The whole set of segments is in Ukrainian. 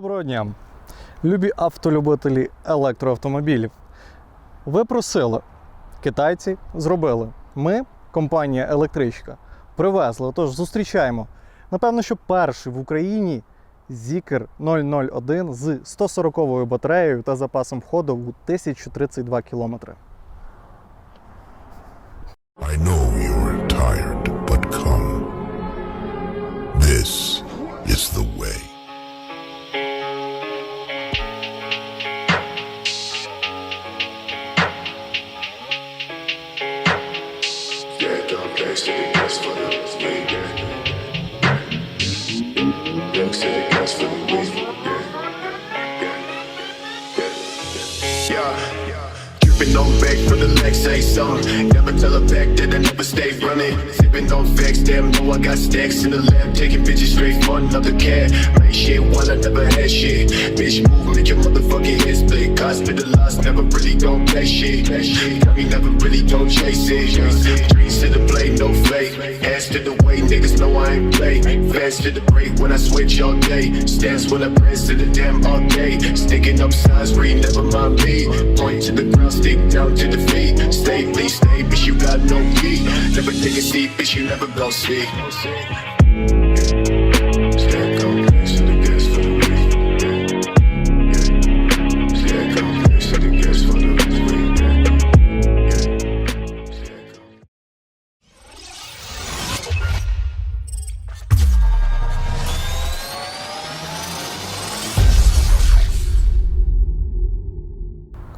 Доброго дня, любі автолюбителі електроавтомобілів. Ви просили, китайці зробили. Ми, компанія Електричка, привезли. Тож зустрічаємо. Напевно, що перший в Україні Zikr 001 з 140 батареєю та запасом ходу в 1032 км. That never stay running. Sipping on facts, damn, know I got stacks in the lab. Taking bitches straight for another cat. Make shit while I never had shit. Bitch, move, make your motherfucking head split. Hospitalized, never really gon' play shit. Play shit. Me never really gon' chase it. Dreams to the blade, no fake. Ass to the way, niggas know I ain't play. Fast to the break when I switch all day. Stance when I press to the damn all day. Sticking up signs, read, never mind me. Point to the ground, stick down to the feet. Stay, please stay, you got no key. Never take a seat, bitch, you never gon' see.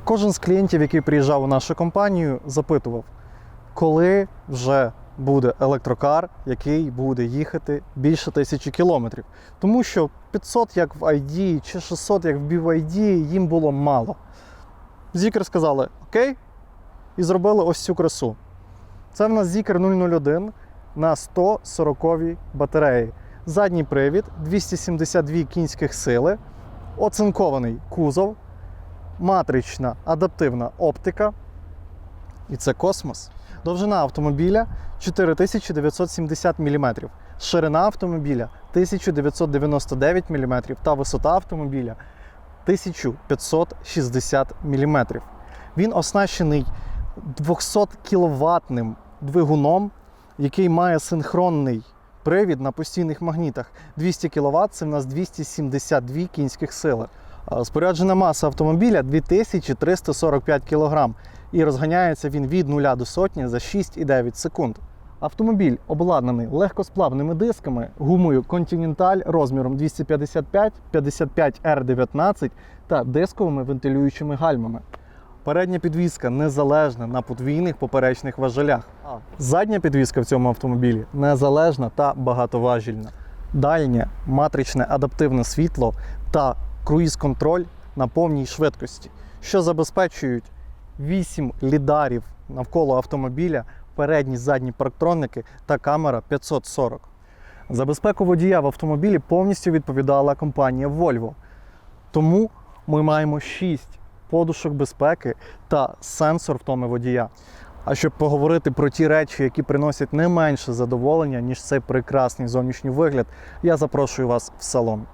Кожен з клієнтів, який приїжджав у нашу компанію, запитував, коли вже буде електрокар, який буде їхати більше тисячі кілометрів. Тому що 500 як в ID чи 600 як в BYD їм було мало. Зікер сказали окей, і зробили ось цю красу. Це в нас Zikr 001 на 140 батареї. Задній привід 272 кінських сили, оцинкований кузов, матрична адаптивна оптика. І це космос. Довжина автомобіля 4970 мм, ширина автомобіля 1999 мм та висота автомобіля 1560 мм. Він оснащений 200 кіловатним двигуном, який має синхронний привід на постійних магнітах. 200 кВт це в нас 272 кінських сили. Споряджена маса автомобіля 2345 кг і розганяється він від 0 до сотні за 6,9 секунд. Автомобіль обладнаний легкосплавними дисками, гумою Continental розміром 255 55 R19 та дисковими вентилюючими гальмами. Передня підвізка незалежна на подвійних поперечних важелях. Задня підвізка в цьому автомобілі незалежна та багатоважільна. Дальнє матричне адаптивне світло та круїз-контроль на повній швидкості, що забезпечують 8 лідарів навколо автомобіля, передні задні парктроники та камера 540. За безпеку водія в автомобілі повністю відповідала компанія Volvo. Тому ми маємо 6 подушок безпеки та сенсор втоми водія. А щоб поговорити про ті речі, які приносять не менше задоволення, ніж цей прекрасний зовнішній вигляд, я запрошую вас в салон.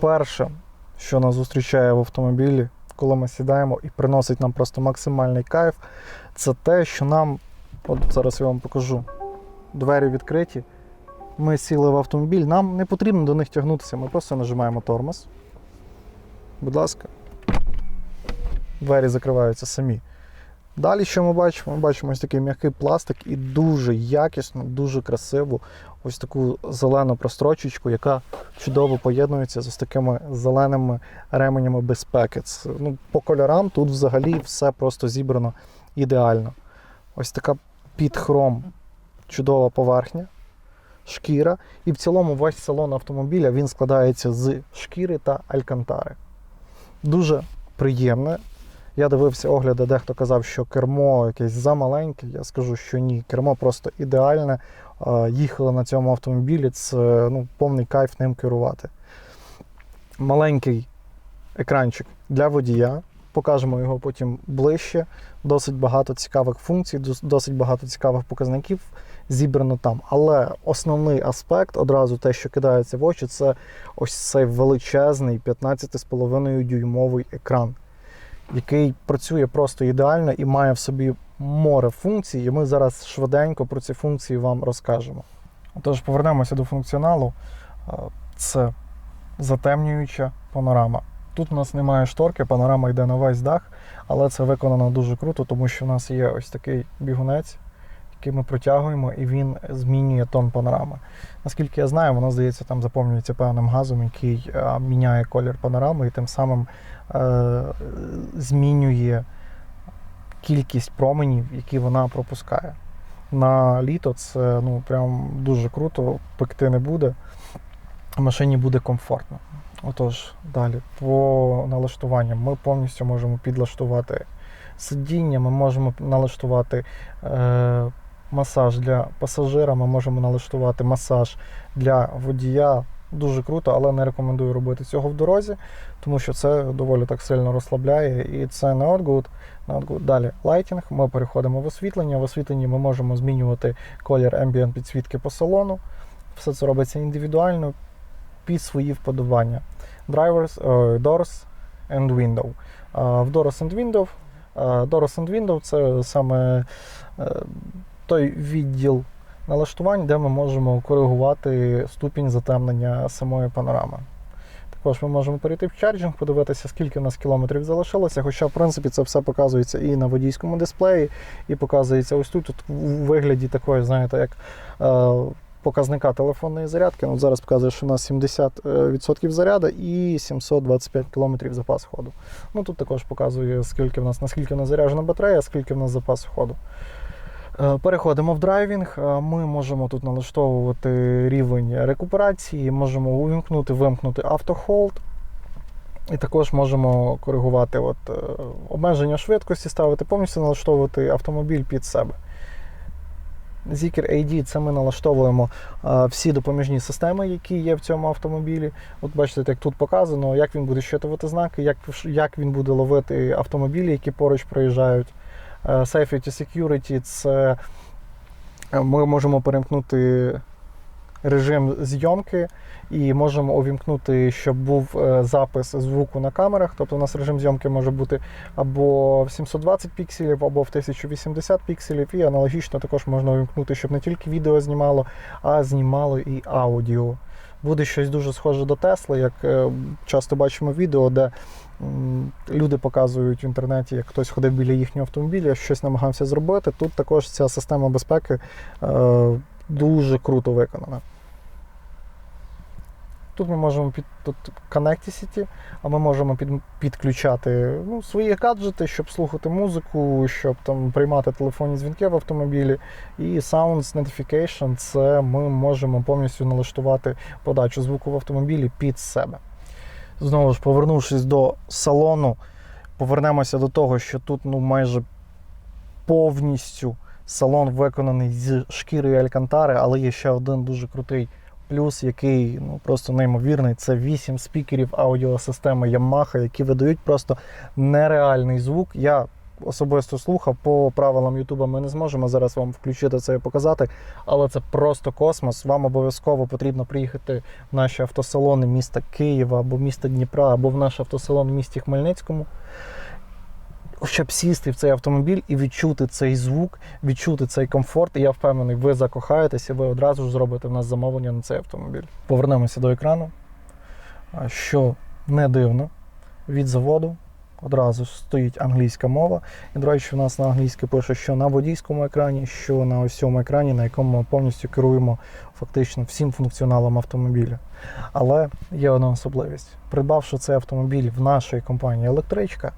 Перше, що нас зустрічає в автомобілі, коли ми сідаємо і приносить нам просто максимальний кайф, це те, що нам, от зараз я вам покажу, двері відкриті. Ми сіли в автомобіль, нам не потрібно до них тягнутися, ми просто нажимаємо тормоз. Будь ласка. Двері закриваються самі. Далі, що ми бачимо? Ми бачимо ось такий м'який пластик і дуже якісно, дуже красиву ось таку зелену прострочечку, яка чудово поєднується з ось такими зеленими ременями безпеки. Це, ну, по кольорам тут взагалі все просто зібрано ідеально. Ось така під хром чудова поверхня, шкіра. І в цілому весь салон автомобіля він складається з шкіри та алькантари. Дуже приємне. Я дивився огляди, дехто казав, що кермо якесь замаленьке. Я скажу, що ні. Кермо просто ідеальне. Їхали на цьому автомобілі, це ну, повний кайф ним керувати. Маленький екранчик для водія, покажемо його потім ближче. Досить багато цікавих функцій, досить багато цікавих показників зібрано там. Але основний аспект, одразу те, що кидається в очі, це ось цей величезний 15,5 дюймовий екран, який працює просто ідеально і має в собі море функцій. І ми зараз швиденько про ці функції вам розкажемо. Тож повернемося до функціоналу. Це затемнююча панорама. Тут у нас немає шторки, панорама йде на весь дах, але це виконано дуже круто, тому що в нас є ось такий бігунець, який ми протягуємо, і він змінює тон панорами. Наскільки я знаю, воно здається, там заповнюється певним газом, який е, міняє колір панорами і тим самим е, змінює кількість променів, які вона пропускає. На літо це ну, прям дуже круто, пекти не буде. В машині буде комфортно. Отож, далі, по налаштуванням ми повністю можемо підлаштувати сидіння, ми можемо налаштувати е, масаж для пасажира, ми можемо налаштувати масаж для водія. Дуже круто, але не рекомендую робити цього в дорозі, тому що це доволі так сильно розслабляє і це not good. Далі лайтінг. Ми переходимо в освітлення. В освітленні ми можемо змінювати колір ambient підсвітки по салону. Все це робиться індивідуально під свої вподобання. Drivers, е, Doors and Window. А В Doors and Window, е, Doors and Window це саме е, той відділ налаштувань, де ми можемо коригувати ступінь затемнення самої панорами. Також ми можемо перейти в чарджинг, подивитися, скільки в нас кілометрів залишилося. Хоча, в принципі, це все показується і на водійському дисплеї, і показується ось тут, тут у вигляді такої, знаєте, як е, показника телефонної зарядки. Ну, зараз показує, що у нас 70% заряду і 725 км запас ходу. Ну тут також показує, скільки в нас, наскільки в нас заряджена батарея, скільки в нас запас ходу. Е, Переходимо в драйвінг. Е, Ми можемо тут налаштовувати рівень рекуперації, можемо увімкнути, вимкнути автохолд. І також можемо коригувати от, е, обмеження швидкості, ставити, повністю налаштовувати автомобіль під себе. Zikr AD це ми налаштовуємо всі допоміжні системи, які є в цьому автомобілі. От бачите, як тут показано, як він буде щитувати знаки, як, як він буде ловити автомобілі, які поруч проїжджають. Е, Safety Security це е, ми можемо перемкнути режим зйомки і можемо увімкнути, щоб був е, запис звуку на камерах. Тобто у нас режим зйомки може бути або в 720 пікселів, або в 1080 пікселів, і аналогічно також можна увімкнути, щоб не тільки відео знімало, а знімало і аудіо. Буде щось дуже схоже до Тесли, як е, часто бачимо відео, де люди показують в інтернеті, як хтось ходив біля їхнього автомобіля, щось намагався зробити. Тут також ця система безпеки е, дуже круто виконана. Тут ми можемо під тут Connectivity, а ми можемо під, підключати ну, свої гаджети, щоб слухати музику, щоб там приймати телефонні дзвінки в автомобілі. І Sounds Notification це ми можемо повністю налаштувати подачу звуку в автомобілі під себе. Знову ж, повернувшись до салону, повернемося до того, що тут ну, майже повністю салон виконаний з шкіри Алькантари, але є ще один дуже крутий плюс, який ну, просто неймовірний. Це 8 спікерів аудіосистеми Yamaha, які видають просто нереальний звук. Я особисто слухав по правилам Ютуба. Ми не зможемо зараз вам включити це і показати, але це просто космос. Вам обов'язково потрібно приїхати в наші автосалони міста Києва або міста Дніпра, або в наш автосалон в місті Хмельницькому. Щоб сісти в цей автомобіль і відчути цей звук, відчути цей комфорт, і я впевнений, ви закохаєтеся, ви одразу ж зробите в нас замовлення на цей автомобіль. Повернемося до екрану. Що не дивно, від заводу одразу стоїть англійська мова. І, до речі, у нас на англійській пише, що на водійському екрані, що на ось цьому екрані, на якому ми повністю керуємо фактично всім функціоналом автомобіля. Але є одна особливість. Придбавши цей автомобіль в нашій компанії Електричка,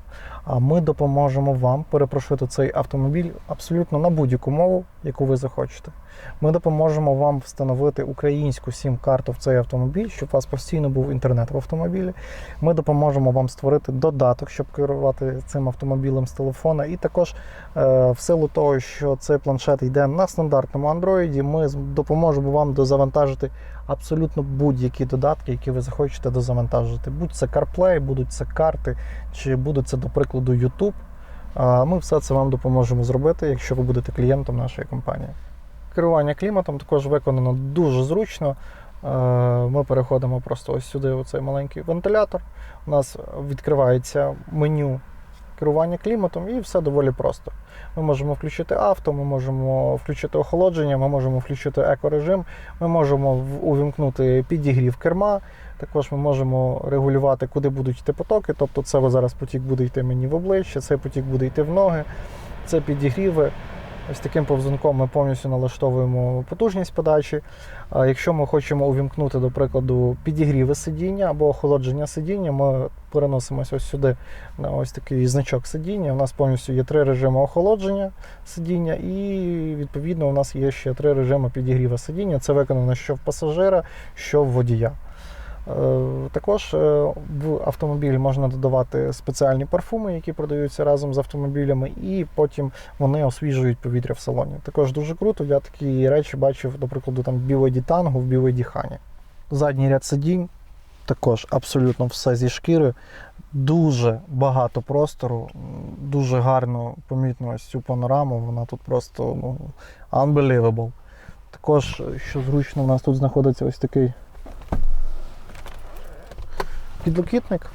ми допоможемо вам перепрошити цей автомобіль абсолютно на будь-яку мову, яку ви захочете. Ми допоможемо вам встановити українську сім-карту в цей автомобіль, щоб у вас постійно був інтернет в автомобілі. Ми допоможемо вам створити додаток, щоб керувати цим автомобілем з телефона. І також е, в силу того, що цей планшет йде на стандартному Android, ми допоможемо вам дозавантажити абсолютно будь-які додатки, які ви захочете дозавантажити. Будь це CarPlay, будуть це карти, чи буде це, до прикладу, YouTube. Ми все це вам допоможемо зробити, якщо ви будете клієнтом нашої компанії. Керування кліматом також виконано дуже зручно. Ми переходимо просто ось сюди, у цей маленький вентилятор. У нас відкривається меню керування кліматом, і все доволі просто. Ми можемо включити авто, ми можемо включити охолодження, ми можемо включити екорежим, ми можемо увімкнути підігрів керма. Також ми можемо регулювати, куди будуть йти потоки. Тобто, це зараз потік буде йти мені в обличчя, цей потік буде йти в ноги, це підігріви. Ось таким повзунком ми повністю налаштовуємо потужність подачі. Якщо ми хочемо увімкнути, до прикладу, підігріви сидіння або охолодження сидіння, ми переносимося ось сюди на ось такий значок сидіння. У нас повністю є три режими охолодження сидіння, і відповідно у нас є ще три режими підігріва сидіння. Це виконано що в пасажира, що в водія. Е, Також е, в автомобіль можна додавати спеціальні парфуми, які продаються разом з автомобілями, і потім вони освіжують повітря в салоні. Також дуже круто. Я такі речі бачив, до прикладу, там в Tango, в BYD Хані. Задній ряд сидінь також абсолютно все зі шкіри. Дуже багато простору, дуже гарно помітно ось цю панораму. Вона тут просто ну, unbelievable. Також, що зручно, у нас тут знаходиться ось такий підлокітник.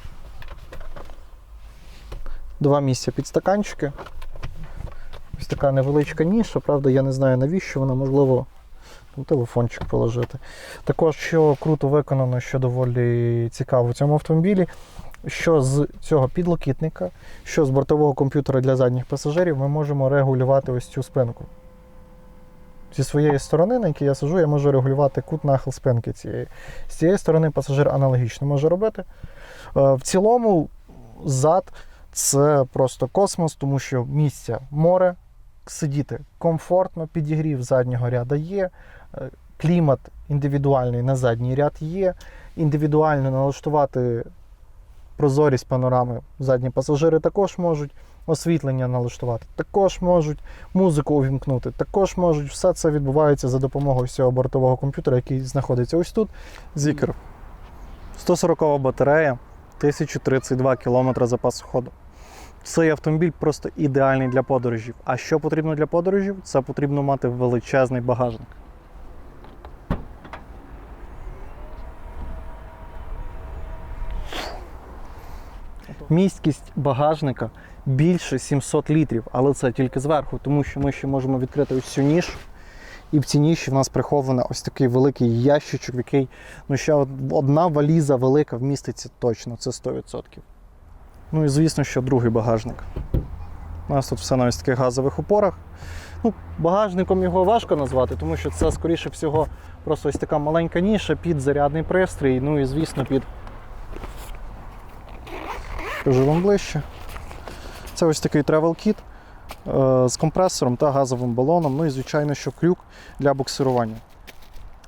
Два місця під стаканчики. Ось така невеличка ніша, правда, я не знаю навіщо вона, можливо, телефончик положити. Також, що круто виконано, що доволі цікаво в цьому автомобілі, що з цього підлокітника, що з бортового комп'ютера для задніх пасажирів, ми можемо регулювати ось цю спинку. Зі своєї сторони, на якій я сижу, я можу регулювати кут нахил спинки цієї. З цієї сторони пасажир аналогічно може робити. Е, В цілому, зад це просто космос, тому що місця море, сидіти комфортно, підігрів заднього ряда є, клімат індивідуальний на задній ряд є, індивідуально налаштувати прозорість панорами задні пасажири також можуть, освітлення налаштувати також можуть, музику увімкнути також можуть. Все це відбувається за допомогою цього бортового комп'ютера, який знаходиться ось тут. Зікер. 140 батарея, 1032 км запасу ходу. Цей автомобіль просто ідеальний для подорожів. А що потрібно для подорожів? Це потрібно мати величезний багажник. Місткість багажника більше 700 літрів, але це тільки зверху, тому що ми ще можемо відкрити ось цю нішу. І в цій ніші в нас приховано ось такий великий ящичок, в який ну, ще одна валіза велика вміститься точно, це 100%. Ну і звісно, що другий багажник. У нас тут все на ось таких газових опорах. Ну, багажником його важко назвати, тому що це, скоріше всього, просто ось така маленька ніша під зарядний пристрій, ну і, звісно, під. Кажу вам ближче. Це ось такий е, з компресором та газовим балоном. Ну і, звичайно, що крюк для буксирування.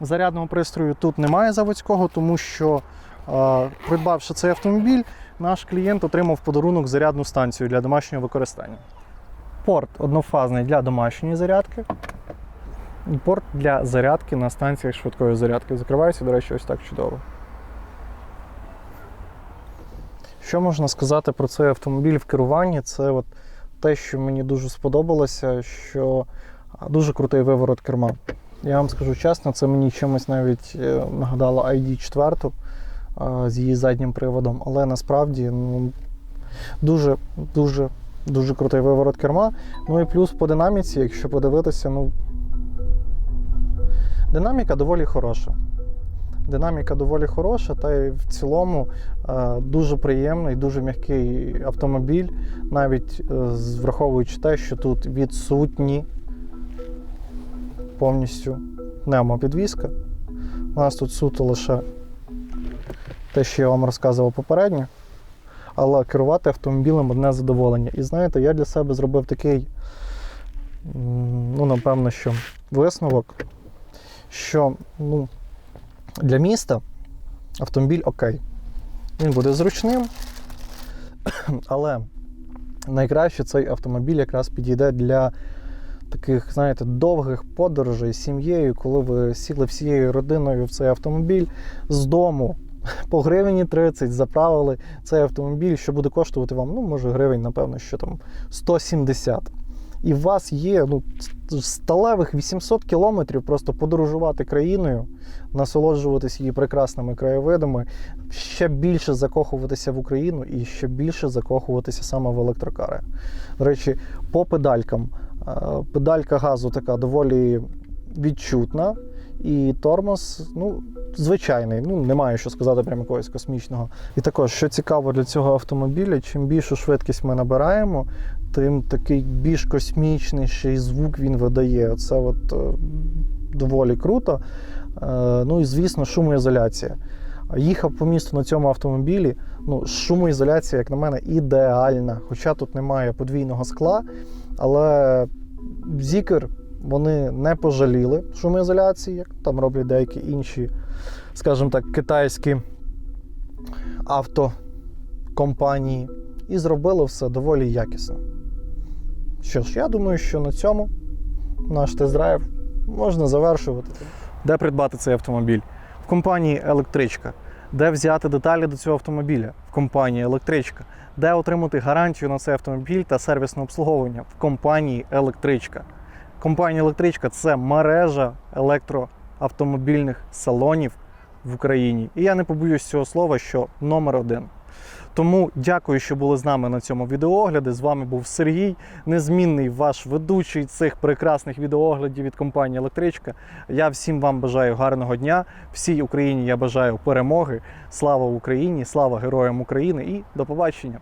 Зарядного пристрою тут немає заводського, тому що, е, придбавши цей автомобіль, наш клієнт отримав в подарунок зарядну станцію для домашнього використання. Порт однофазний для домашньої зарядки. Порт для зарядки на станціях швидкої зарядки. Закривається, до речі, ось так чудово. Що можна сказати про цей автомобіль в керуванні? Це от те, що мені дуже сподобалося, що дуже крутий виворот керма. Я вам скажу чесно, це мені чимось навіть е, нагадало ID4 з її заднім приводом, але насправді ну, дуже, дуже, дуже крутий виворот керма. Ну і плюс по динаміці, якщо подивитися, ну динаміка доволі хороша. Динаміка доволі хороша, та й в цілому е, дуже приємний, дуже м'який автомобіль, навіть е, враховуючи те, що тут відсутні повністю пневмопідвізка. У нас тут суто лише те, що я вам розказував попередньо. Але керувати автомобілем одне задоволення. І знаєте, я для себе зробив такий, ну, напевно, що висновок, що ну, для міста автомобіль окей. Він буде зручним, але найкраще цей автомобіль якраз підійде для таких, знаєте, довгих подорожей з сім'єю, коли ви сіли всією родиною в цей автомобіль з дому. По гривені 30 заправили цей автомобіль, що буде коштувати вам, ну, може, гривень, напевно, що там 170. І у вас є ну, сталевих 800 кілометрів просто подорожувати країною, насолоджуватись її прекрасними краєвидами, ще більше закохуватися в Україну і ще більше закохуватися саме в електрокари. До речі, по педалькам. Е, Педалька газу така доволі відчутна. І тормоз, ну, звичайний, ну немає що сказати прямо якогось космічного. І також, що цікаво для цього автомобіля, чим більшу швидкість ми набираємо, тим такий більш космічніший звук він видає. Це от е, доволі круто. Е, ну і звісно, шумоізоляція. Їхав по місту на цьому автомобілі. Ну, шумоізоляція, як на мене, ідеальна. Хоча тут немає подвійного скла, але Зікер вони не пожаліли шумоізоляції, як там роблять деякі інші, скажімо так, китайські автокомпанії, і зробили все доволі якісно. Що ж, я думаю, що на цьому наш тест-драйв можна завершувати. Де придбати цей автомобіль? В компанії Електричка. Де взяти деталі до цього автомобіля? В компанії Електричка. Де отримати гарантію на цей автомобіль та сервісне обслуговування? В компанії Електричка. Компанія Електричка це мережа електроавтомобільних салонів в Україні. І я не побоюсь цього слова, що номер один. Тому дякую, що були з нами на цьому відеоогляді. З вами був Сергій, незмінний ваш ведучий цих прекрасних відеооглядів від компанії Електричка. Я всім вам бажаю гарного дня. Всій Україні я бажаю перемоги. Слава Україні! Слава героям України і до побачення!